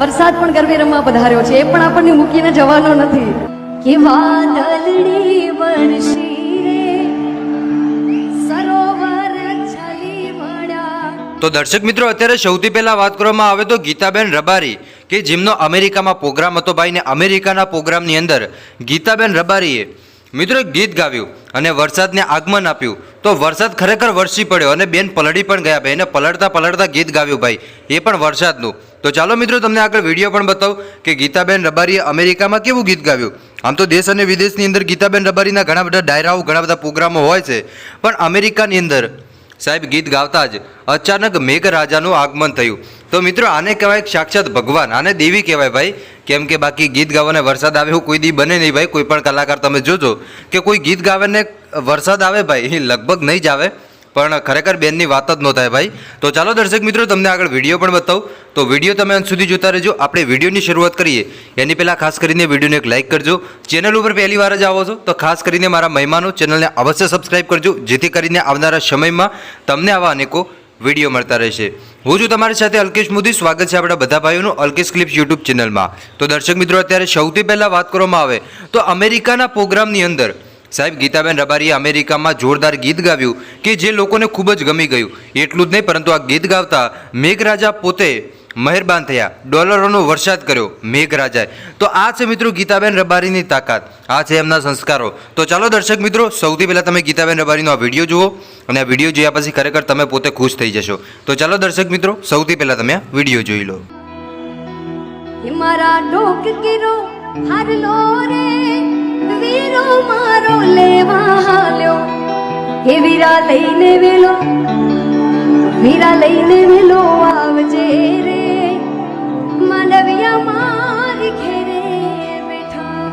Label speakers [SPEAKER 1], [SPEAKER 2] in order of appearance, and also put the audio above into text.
[SPEAKER 1] વરસાદ પણ ગરબે રમવા પધાર્યો છે. એ પણ આપણને મૂકીને જવાનો નથી. કે વાદળડી બનશી રે. સરોવર છલી
[SPEAKER 2] તો દર્શક મિત્રો અત્યારે સૌથી પહેલા વાત કરવામાં આવે તો ગીતાબેન રબારી કે જેમનો અમેરિકામાં પ્રોગ્રામ હતો ભાઈને અમેરિકાના પ્રોગ્રામની અંદર ગીતાબેન રબારીએ મિત્રો એક ગીત ગાવ્યું અને વરસાદને આગમન આપ્યું. તો વરસાદ ખરેખર વરસી પડ્યો અને બેન પલળી પણ ગયા ભાઈ. એને પલળતા પલળતા ગીત ગાવ્યું ભાઈ. એ પણ વરસાદનું. તો ચાલો મિત્રો, તમને આગળ વીડિયો પણ બતાવું કે ગીતાબેન રબારીએ અમેરિકામાં કેવું ગીત ગાવ્યું? આમ તો દેશ અને વિદેશની અંદર ગીતાબેન રબારીના ઘણા બધા ડાયરાઓ, ઘણા બધા પ્રોગ્રામો હોય છે. પણ અમેરિકાની અંદર સાહેબ ગીત ગાવતા જ અચાનક મેઘરાજાનું આગમન થયું. તો મિત્રો આને કહેવાય સાક્ષાત ભગવાન, આને દેવી કહેવાય ભાઈ. કેમ કે બાકી ગીત ગાવાને વરસાદ આવે એવું કોઈ દી બને નહીં ભાઈ. કોઈ પણ કલાકાર તમે જોજો કે કોઈ ગીત ગાવે ને વરસાદ આવે ભાઈ, એ લગભગ નહીં જ આવે. પણ ખરેખર બેનની વાત જ ન થાય ભાઈ. તો ચાલો દર્શક મિત્રો, તમને આગળ વીડિયો પણ બતાવું. તો વીડિયો તમે અંત સુધી જોતા રહેજો. આપણે વિડીયોની શરૂઆત કરીએ. એની પહેલાં ખાસ કરીને વિડીયોને એક લાઇક કરજો. ચેનલ ઉપર પહેલી વાર જ આવો છો, તો ખાસ કરીને મારા મહેમાનો ચેનલને અવશ્ય સબસ્ક્રાઇબ કરજો. જેથી કરીને આવનારા સમયમાં તમને આવા અનેકો વીડિયો મળતા રહેશે. હું છું તમારી સાથે અલ્કેશ મોદી. સ્વાગત છે આપણા બધા ભાઈઓનું અલ્કેશ ક્લિપ્સ યુટ્યુબ ચેનલમાં. તો દર્શક મિત્રો, અત્યારે સૌથી પહેલાં વાત કરવામાં આવે તો અમેરિકાના પ્રોગ્રામની અંદર સાહેબ ગીતાબેન રબારીએ અમેરિકામાં જોરદાર ગીત ગાવ્યું કે જે લોકોને ખૂબ જ ગમી ગયું. એટલું જ નહીં, પરંતુ આ ગીત ગાવતા મેઘરાજા પોતે મહેરબાન થયા. ડોલરોનો વરસાદ કર્યો. મેઘરાજાએ. તો આ છે મિત્રો ગીતાબેન રબારીની તાકાત. આ છે એમના સંસ્કારો. તો ચાલો દર્શક મિત્રો, સૌથી પહેલાં તમે ગીતાબેન રબારીનો આ વીડિયો જુઓ અને આ વીડિયો જોયા પછી ખરેખર તમે પોતે ખુશ થઈ જશો. તો ચાલો દર્શક મિત્રો, સૌથી પહેલાં તમે આ વીડિયો જોઈ લો.
[SPEAKER 1] મારા ડોક કિરો હર લો રે. વીરો મારો લેવા હાલ્યો હે વીરા લઈને વેલો, વીરા લઈને વેલો.